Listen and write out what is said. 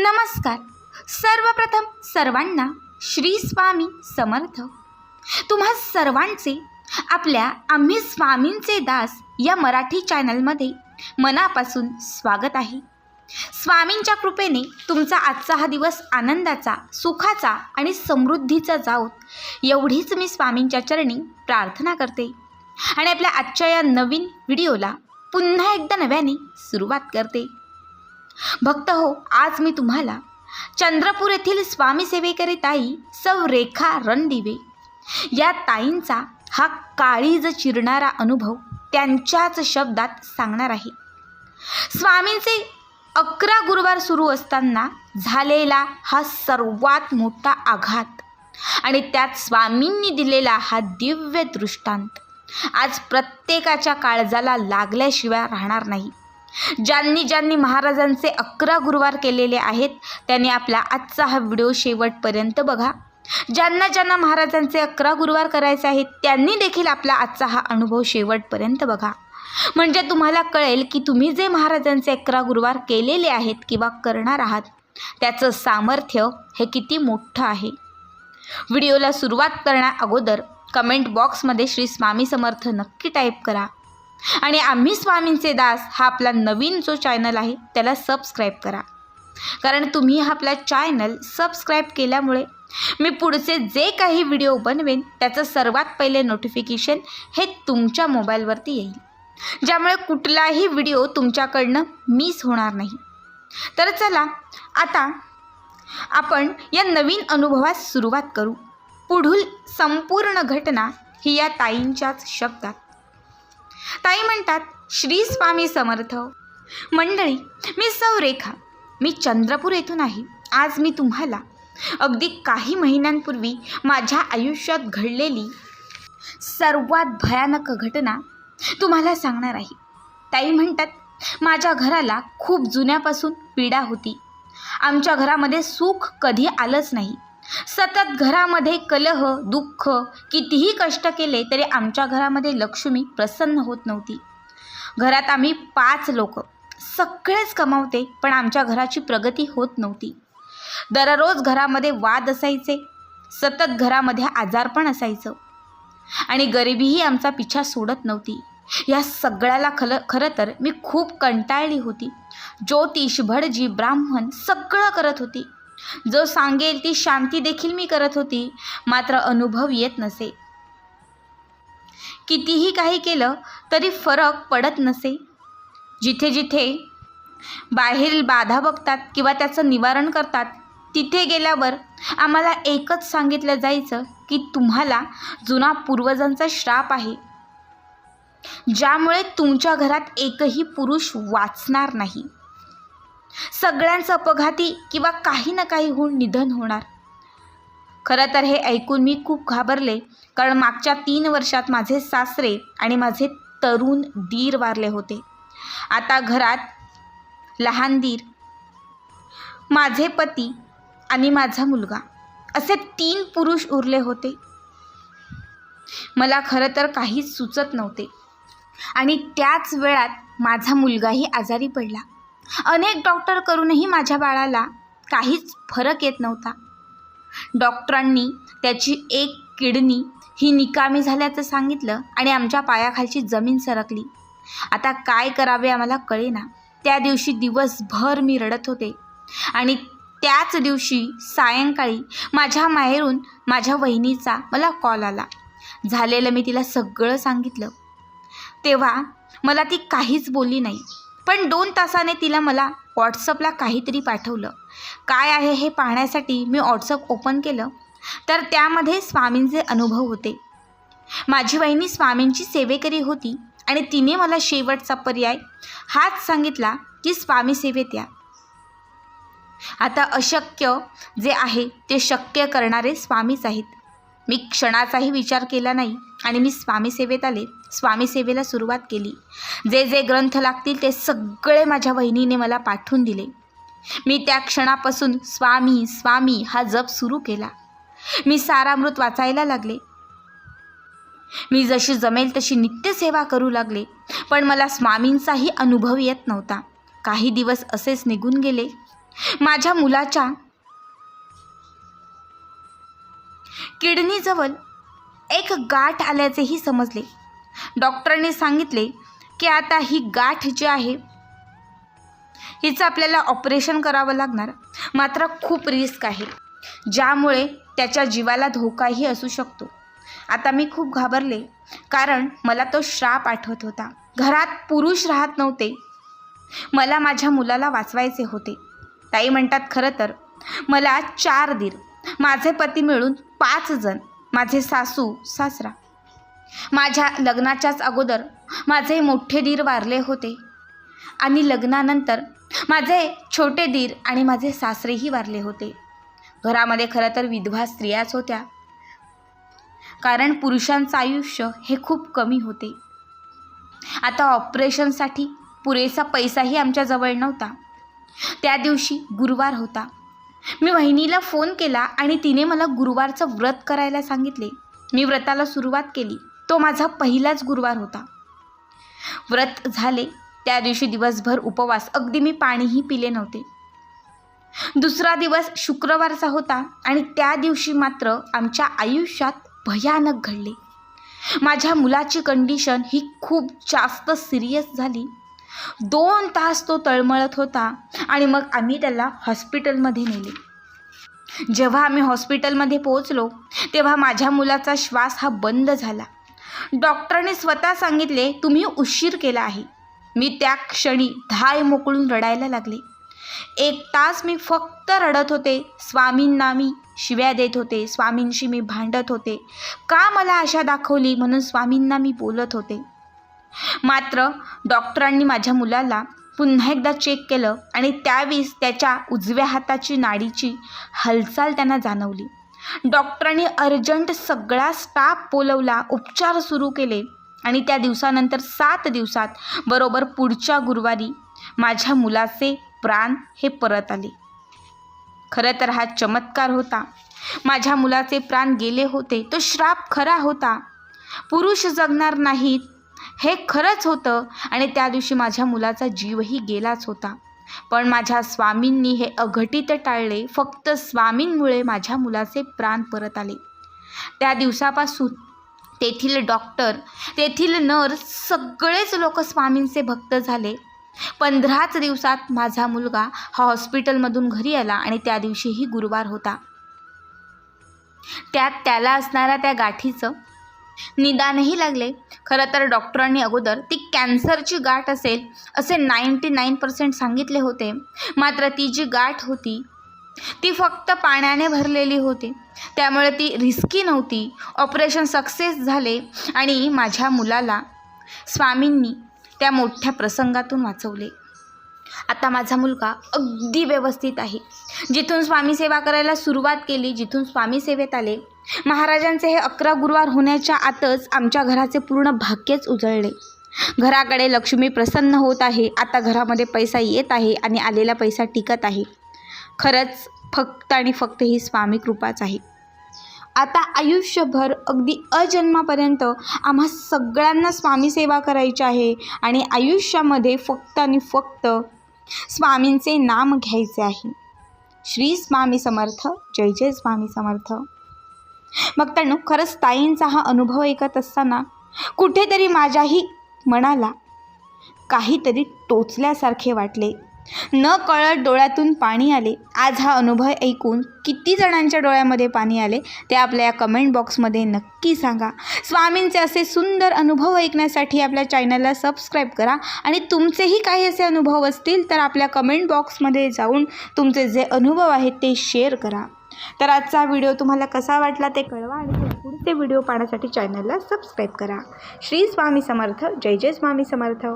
नमस्कार. सर्वप्रथम सर्वांना श्री स्वामी समर्थ. तुम्हा सर्वांचे आपल्या आम्ही स्वामींचे दास या मराठी चॅनलमध्ये मनापासून स्वागत आहे. स्वामींच्या कृपेने तुमचा आजचा हा दिवस आनंदाचा सुखाचा आणि समृद्धीचा जाऊत एवढीच मी स्वामींच्या चरणी प्रार्थना करते. आणि आपल्या आजच्या या नवीन व्हिडिओला पुन्हा एकदा नव्याने सुरुवात करते. भक्त हो आज मी तुम्हाला चंद्रपूर येथील स्वामी सेवेकरी ताई सौ रेखा रणदिवे या ताईंचा हा काळीज चिरणारा अनुभव त्यांच्याच शब्दात सांगणार आहे. स्वामींचे अकरा गुरुवार सुरू असताना झालेला हा सर्वात मोठा आघात आणि त्यात स्वामींनी दिलेला हा दिव्य दृष्टांत आज प्रत्येकाच्या काळजाला लागल्याशिवाय राहणार नाही. ज्यांनी ज्यांनी महाराजांचे अकरा गुरुवार केलेले आहेत त्यांनी आपला आजचा हा व्हिडिओ शेवटपर्यंत बघा. ज्यांना ज्यांना महाराजांचे अकरा गुरुवार करायचे आहेत त्यांनी देखील आपला आजचा हा अनुभव शेवटपर्यंत बघा. म्हणजे तुम्हाला कळेल की तुम्ही जे महाराजांचे अकरा गुरुवार केलेले आहेत किंवा करणार आहात त्याचं सामर्थ्य हे किती मोठं आहे. व्हिडिओला सुरुवात करण्या अगोदर कमेंट बॉक्समध्ये श्री स्वामी समर्थ नक्की टाईप करा. आणि आम्ही स्वामींचे दास हा आपला नवीन जो चॅनल आहे त्याला सबस्क्राईब करा. कारण तुम्ही आपला चॅनल सबस्क्राईब केल्यामुळे मी पुढचे जे काही व्हिडिओ बनवेन त्याचं सर्वात पहिले नोटिफिकेशन हे तुमच्या मोबाईलवरती येईल. ज्यामुळे कुठलाही व्हिडिओ तुमच्याकडनं मिस होणार नाही. तर चला आता आपण या नवीन अनुभवास सुरुवात करू. पुढील संपूर्ण घटना ही या ताईंच्याच शब्दात. ताई म्हणतात श्री स्वामी समर्थ. मंडळी मी सौ रेखा मी चंद्रपूर येथून आहे. आज मी तुम्हाला अगदी काही महिन्यांपूर्वी माझ्या आयुष्यात घडलेली सर्वात भयानक घटना तुम्हाला सांगणार आहे. ताई म्हणतात माझ्या घराला खूप जुन्यापासून पीडा होती. आमच्या घरामध्ये सुख कधी आलंच नाही. सतत घरामध्ये कलह दुःख कितीही कष्ट केले तरी आमच्या घरामध्ये लक्ष्मी प्रसन्न होत नव्हती. घरात आम्ही पाच लोक. सगळेच कमावते पण आमच्या घराची प्रगती होत नव्हती. दररोज घरामध्ये वाद असायचे. सतत घरामध्ये आजारपण असायचं. आणि गरिबीही आमचा पिछा सोडत नव्हती. या सगळ्याला खल खरं तर मी खूप कंटाळली होती. ज्योतिष भटजी ब्राह्मण सगळं करत होती. जो सांगेल ती शांती देखील मी करत होती मात्र अनुभव येत नसे. कितीही काही केलं तरी फरक पडत नसे. जिथे जिथे बाहेरील बाधा बघतात किंवा त्याचं निवारण करतात तिथे गेल्यावर आम्हाला एकच सांगितलं जायचं की तुम्हाला जुना पूर्वजांचा श्राप आहे. ज्यामुळे तुमच्या घरात एकही पुरुष वाचणार नाही. सगळ्यांचं अपघाती किंवा काही ना काही होऊन निधन होणार. खरं तर हे ऐकून मी खूप घाबरले कारण मागच्या तीन वर्षात माझे सासरे आणि माझे तरुण दीर वारले होते. आता घरात लहान दीर माझे पती आणि माझा मुलगा असे तीन पुरुष उरले होते. मला खरं तर काहीच सुचत नव्हते. आणि त्याच वेळात माझा मुलगाही आजारी पडला. अनेक डॉक्टर करूनही माझ्या बाळाला काहीच फरक येत नव्हता. डॉक्टरांनी त्याची एक किडनी ही निकामी झाल्याचं सांगितलं आणि आमच्या पायाखालची जमीन सरकली. आता काय करावे आम्हाला कळेना. त्या दिवशी दिवसभर मी रडत होते. आणि त्याच दिवशी सायंकाळी माझ्या माहेरून माझ्या वहिनीचा मला कॉल आला. झालेलं मी तिला सगळं सांगितलं. तेव्हा मला ती काहीच बोलली नाही. पण दोन तासाने तिला मला व्हॉट्सअपला काहीतरी पाठवलं. काय आहे हे पाहण्यासाठी मी व्हॉट्सअप ओपन केलं तर त्यामध्ये स्वामींचे अनुभव होते. माझी वहिनी स्वामींची सेवेकरी होती आणि तिने मला शेवटचा पर्याय हाच सांगितला की स्वामी सेवेत या. आता अशक्य जे आहे ते शक्य करणारे स्वामीच आहेत. मी क्षणाचाही विचार केला नाही आणि मी स्वामीसेवेत आले. स्वामीसेवेला सुरुवात केली. जे जे ग्रंथ लागतील ते सगळे माझ्या वहिनीने मला पाठवून दिले. मी त्या क्षणापासून स्वामी स्वामी हा जप सुरू केला. मी सारामृत वाचायला लागले. मी जशी जमेल तशी नित्यसेवा करू लागले. पण मला स्वामींचाही अनुभव येत नव्हता. काही दिवस असेच निघून गेले. माझ्या मुलाच्या किडनीजवळ एक गाठ आल्याचेही समजले. डॉक्टरने सांगितले की आता ही गाठ जी आहे हिचं आपल्याला ऑपरेशन करावं लागणार. मात्र खूप रिस्क आहे ज्यामुळे त्याच्या जीवाला धोकाही असू शकतो. आता मी खूप घाबरले कारण मला तो श्राप आठवत होता. घरात पुरुष राहत नव्हते. मला माझ्या मुलाला वाचवायचे होते. ताई म्हणतात खरं तर मला चार दीर. माझे पती मिळून पाच जण माझे सासू सासरा. माझ्या लग्नाच्याच अगोदर माझे मोठे दीर वारले होते. आणि लग्नानंतर माझे छोटे दीर आणि माझे सासरेही वारले होते. घरामध्ये खरं तर विधवा स्त्रियाच होत्या. कारण पुरुषांचं आयुष्य हे खूप कमी होते. आता ऑपरेशनसाठी पुरेसा पैसाही आमच्याजवळ नव्हता. त्या दिवशी गुरुवार होता. मी वहिनीला फोन केला आणि तिने मला गुरुवारचं व्रत करायला सांगितले. मी व्रताला सुरुवात केली. तो माझा पहिलाच गुरुवार होता. व्रत झाले. त्या दिवशी दिवसभर उपवास. अगदी मी पाणीही पिले नव्हते. दुसरा दिवस शुक्रवारचा होता आणि त्या दिवशी मात्र आमच्या आयुष्यात भयानक घडले. माझ्या मुलाची कंडिशन ही खूप जास्त सिरियस झाली. दोन तास तो तळमळत होता आणि मग आम्ही त्याला हॉस्पिटलमध्ये नेले. जेव्हा आम्ही हॉस्पिटलमध्ये पोहोचलो तेव्हा माझ्या मुलाचा श्वास हा बंद झाला. डॉक्टरने स्वतः सांगितले तुम्ही उशीर केला आहे. मी त्या क्षणी धाय मोकळून रडायला लागले. एक तास मी फक्त रडत होते. स्वामींना मी शिव्या देत होते. स्वामींशी मी भांडत होते. का मला आशा दाखवली म्हणून स्वामींना मी बोलत होते. मात्र डॉक्टरांनी माझ्या मुलाला पुन्हा एकदा चेक केलं आणि त्यावेळीस त्याच्या उजव्या हाताची नाडीची हालचाल त्यांना जाणवली. डॉक्टरांनी अर्जंट सगळा स्टाफ बोलवला उपचार सुरू केले आणि त्या दिवसानंतर सात दिवसात बरोबर पुढच्या गुरुवारी माझ्या मुलाचे प्राण हे परत आले. खरं तर हा चमत्कार होता. माझ्या मुलाचे प्राण गेले होते तो श्राप खरा होता. पुरुष जगणार नाहीत हे खरंच होतं आणि त्या दिवशी माझ्या मुलाचा जीवही गेलाच होता. पण माझ्या स्वामींनी हे अघटित टाळले फक्त स्वामींमुळे माझ्या मुलाचे प्राण परत आले. त्या दिवसापासून तेथील डॉक्टर तेथील नर्स सगळेच लोक स्वामींचे भक्त झाले. पंधराच दिवसात माझा मुलगा हा हॉस्पिटलमधून घरी आला आणि त्या दिवशीही गुरुवार होता. त्यात त्याला असणाऱ्या त्या गाठीचं निदानही लागले. खरं तर डॉक्टरांनी अगोदर ती कॅन्सरची गाठ असेल असे नाईंटी नाईन पर्सेंट सांगितले होते. मात्र ती जी गाठ होती ती फक्त पाण्याने भरलेली होती. त्यामुळे ती रिस्की नव्हती. ऑपरेशन सक्सेस झाले आणि माझ्या मुलाला स्वामींनी त्या मोठ्या प्रसंगातून वाचवले. आता माझा मुलगा अगदी व्यवस्थित आहे. जिथून स्वामी सेवा करायला सुरुवात केली जिथून स्वामी सेवेत आले महाराजांचे हे अकरा गुरुवार होण्याच्या आतच आमच्या घराचे पूर्ण भाग्यच उजळले. घराकडे लक्ष्मी प्रसन्न होत आहे. आता घरामध्ये पैसा येत आहे आणि आलेला पैसा टिकत आहे. खरंच फक्त आणि फक्त ही स्वामी कृपाच आहे. आता आयुष्यभर अगदी अजन्मापर्यंत आम्हा सगळ्यांना स्वामी सेवा करायची आहे आणि आयुष्यामध्ये फक्त आणि फक्त स्वामींचे नाम घ्यायचे आहे. श्री स्वामी समर्थ जय जय स्वामी समर्थ. मग त्यानं खरंच ताईंचा हा अनुभव ऐकत असताना कुठेतरी माझ्याही मनाला काहीतरी टोचल्यासारखे वाटले. न कळत डोळ्यातून पाणी आले. आज हा अनुभव ऐकून किती जणांच्या डोळ्यामध्ये पाणी आले ते आपल्या या कमेंट बॉक्समध्ये नक्की सांगा. स्वामींचे असे सुंदर अनुभव ऐकण्यासाठी आपल्या चॅनलला सबस्क्राईब करा आणि तुमचेही काही असे अनुभव असतील तर आपल्या कमेंट बॉक्समध्ये जाऊन तुमचे जे अनुभव आहेत ते शेअर करा. तर आजचा व्हिडिओ तुम्हाला कसा वाटला ते कळवा आणि पुढचे व्हिडिओ पाहण्यासाठी चॅनलला सबस्क्राईब करा. श्री स्वामी समर्थ. जय जय स्वामी समर्थ.